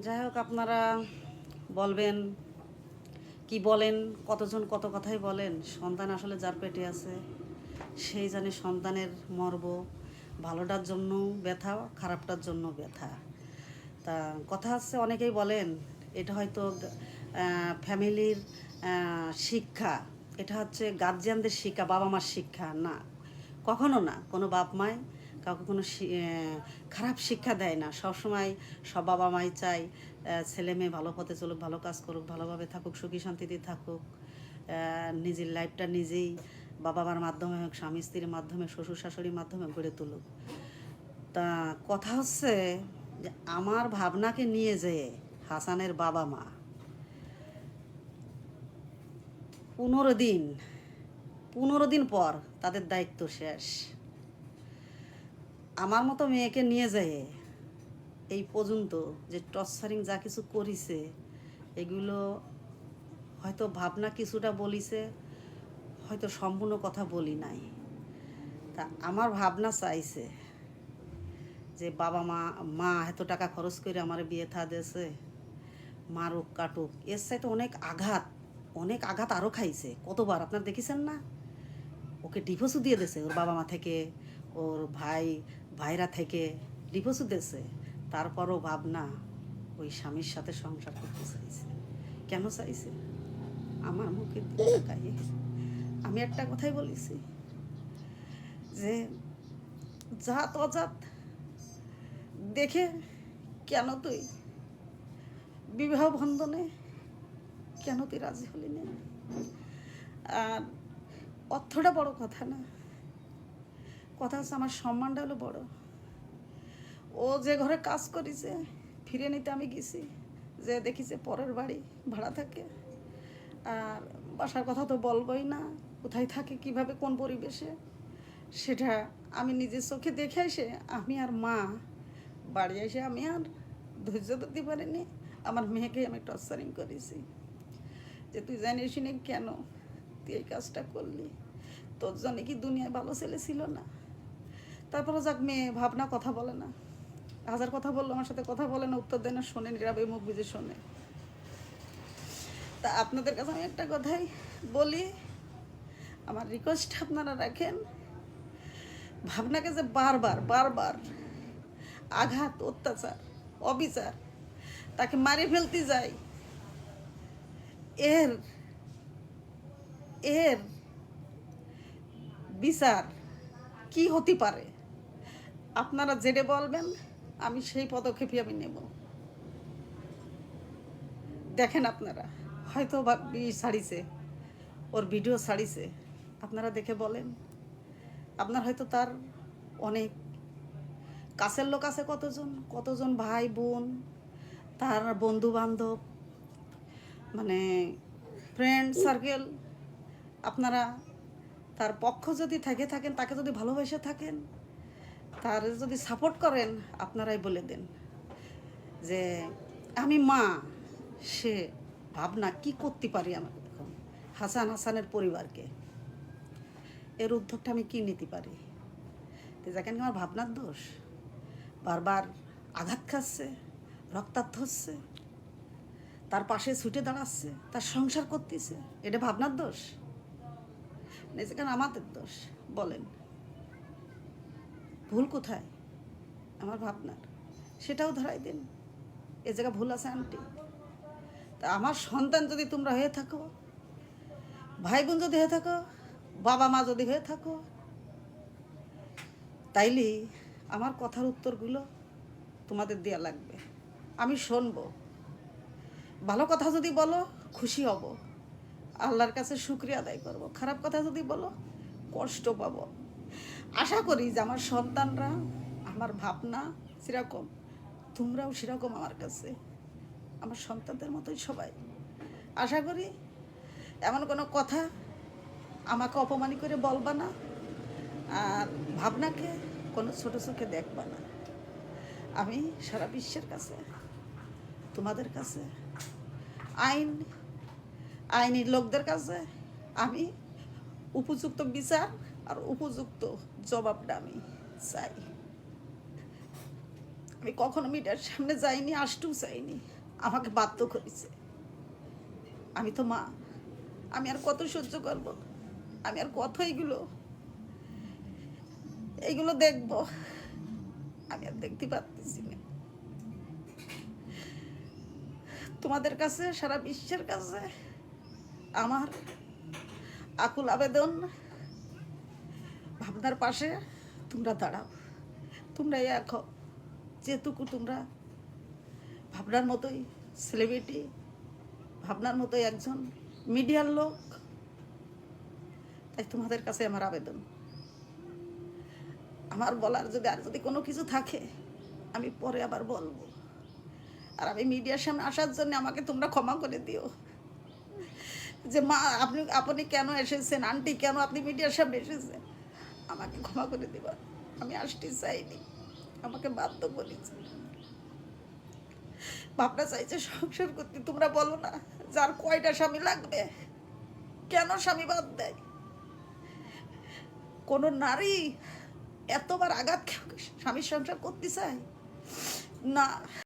যাই হোক, আপনারা বলবেন, কি বলেন, কতজন কত কথাই বলেন, সন্তান আসলে যার পেটে আছে, সেই জানে সন্তানের মর্ব, ভালোটার জন্য ব্যথা, খারাপটার জন্য ব্যথা। তা কথা হচ্ছে অনেকেই বলেন, এটা হয়তো ফ্যামিলির শিক্ষা, এটা হচ্ছে গার্জিয়ানদের শিক্ষা বাবা মার শিক্ষা, না। কখনো না, কোনো বাপ মায় কাউকে কোনো খারাপ শিক্ষা দেয় না। সবসময় সব বাবা মাই চায় ছেলে মেয়ে ভালো পথে চলুক, ভালো কাজ করুক, ভালোভাবে থাকুক, সুখী শান্তিতে থাকুক। নিজের লাইফটা নিজেই বাবা মার মাধ্যমে হোক, স্বামী স্ত্রীর মাধ্যমে, শ্বশুর শাশুড়ির মাধ্যমে গড়ে তুলুক। তা কথা হচ্ছে যে আমার ভাবনাকে নিয়ে যেয়ে হাসানের বাবা মা পনেরো দিন পনেরো দিন পর তাদের দায়িত্ব শেষ। আমার মতো মেয়েকে নিয়ে যায় এই পর্যন্ত যে টর্চারিং যা কিছু করিছে, এগুলো হয়তো ভাবনা কিছুটা বলিছে, হয়তো সম্পূর্ণ কথা বলি নাই। তা আমার ভাবনা চাইছে যে বাবা মা মা এত টাকা খরচ করে আমার বিয়ে থা দিয়েছে মারুক, কাটুক, এর সাথে অনেক আঘাত অনেক আঘাত আরও খাইছে। কতবার, আপনার দেখেছেন না? ওকে ডিভোর্সও দিয়ে দিয়েছে ওর বাবা মা থেকে, ওর ভাই ভাইরা থেকে দিয়েছে, তারপরও ভাবনা ওই স্বামীর সাথে সংসার করতে চাইছে। কেন চাইছে? আমার মুখে তাকাইয়ে আমি একটা কথাই বলেছি যে জাত অজাত দেখে কেন তুই বিবাহ বন্ধনে কেন তুই রাজি হলি না? আর অর্থটা বড় কথা না। কথা হচ্ছে আমার সম্মানটা হলো বড়। ও যে ঘরে কাজ করিছে, ফিরে নিতে আমি গেছি, যে দেখিছে পরের বাড়ি ভাড়া থাকে। আর বাসার কথা তো বলবোই না, কোথায় থাকে, কীভাবে, কোন পরিবেশে। সেটা আমি নিজের চোখে দেখে এসে আমি আর মা বাড়ি এসে আমি আর ধৈর্য ধরতে পারিনি, আমার মেয়েকে আমি টর্চারিং করেছি। যে তুই জানিস কেন তুই এই কাজটা করলি? তোর জন্য কি দুনিয়ায় ভালো ছেলে ছিল না? তারপরে যাক, মেয়ে ভাবনা কথা বলে না। হাজার কথা বলল, আমার সাথে কথা বলে না, উত্তর দেয় না, শোনে নীরবে মুখ বুঝে শোনে। তা আপনাদের কাছে আমি একটা কথাই বলি, আমার রিকোয়েস্ট আপনারা রাখেন, ভাবনাকে যে বারবার বারবার আঘাত, অত্যাচার, অবিচার, তাকে মারি ফেলতে যায় এর এর বিচার কি হতে পারে? আপনারা জেনে বলবেন, আমি সেই পদক্ষেপই আমি নেব। দেখেন আপনারা, হয়তো ছাড়িছে ওর ভিডিও ছাড়িছে আপনারা দেখে বলেন। আপনার হয়তো তার অনেক, কাছের লোক আছে কতজন? কতজন ভাই, বোন? তার বন্ধু বান্ধব মানে ফ্রেন্ড সার্কেল আপনারা তার পক্ষ যদি থেকে থাকেন, তাকে যদি ভালোবেসে থাকেন তার যদি সাপোর্ট করেন, আপনারাই বলে দেন যে আমি মা, সে ভাবনা কি করতে পারি আমার এখন হাসান হাসানের পরিবারকে। এর উদ্যোগটা আমি কি নিতে পারি? তো দেখেন আমার ভাবনার দোষ, বারবার আঘাত খাচ্ছে, রক্তাক্ত হচ্ছে, তার পাশে ছুটে দাঁড়াচ্ছে, তার সংসার করতেছে, এটা ভাবনার দোষ? না যেখানে আমাদের দোষ, বলেন। কোথায়? আমার ভাবনার। সেটাও ধরাই দিন। এ জায়গা ভুল আছে আন্টি। তা আমার সন্তান যদি তোমরা হয়ে থাকো ভাই বোন যদি হয়ে থাকো, বাবা মা যদি হয়ে থাকো, তাইলে আমার কথার উত্তরগুলো তোমাদের দেওয়া লাগবে। আমি শুনব। ভালো কথা যদি বলো, খুশি হব। আল্লাহর কাছে শুক্রিয়া আদায় করব। খারাপ কথা যদি বলো, কষ্ট পাবো। আশা করি যে আমার সন্তানরা, আমার ভাবনা সেরকম, তোমরাও সেরকম আমার কাছে। আমার সন্তানদের মতোই সবাই। আশা করি এমন কোনো কথা আমাকে অপমানি করে বলবা না, আর ভাবনাকে কোনো ছোটো চোখে দেখবা না। আমি সারা বিশ্বের কাছে, তোমাদের কাছে, আইন আইনি লোকদের কাছে আমি উপযুক্ত বিচার আর উপযুক্ত জবাবটা আমি চাই। আমি কখনো মিডিয়ার সামনে যাইনি আসতেও চাইনি আমাকে বাধ্য করেছে। আমি তো মা। আমি আর কত সহ্য করব? আমি আর কত এইগুলো এইগুলো দেখব? আমি আর দেখতে পারতেছি না। তোমাদের কাছে, সারা বিশ্বের কাছে, আমার আকুল আবেদন। ভাবনার পাশে তোমরা দাঁড়াও। তোমরা এক হও। যেটুকু তোমরা ভাবনার মতোই সেলিব্রিটি ভাবনার মতোই একজন মিডিয়ার লোক, তাই তোমাদের কাছে আমার আবেদন। আমার বলার যদি আর যদি কোনো কিছু থাকে, আমি পরে আবার বলব। আর আমি মিডিয়ার সামনে আসার জন্য আমাকে তোমরা ক্ষমা করে দিও। যে মা, আপনি আপনি কেন এসেছেন? আন্টি কেন? আপনি মিডিয়ার সামনে এসেছেন? আমাকে ক্ষমা করে দিবা আমি আসতে চাইনি। আমাকে বাধ্য করেছে ভাবনা চাইছে সংসার করতে। তোমরা বলো না, যার কয়টা স্বামী লাগবে? কেন স্বামী বাদ দেয়? কোনো নারী এতবার আঘাত স্বামীর সংসার করতে চায়? না।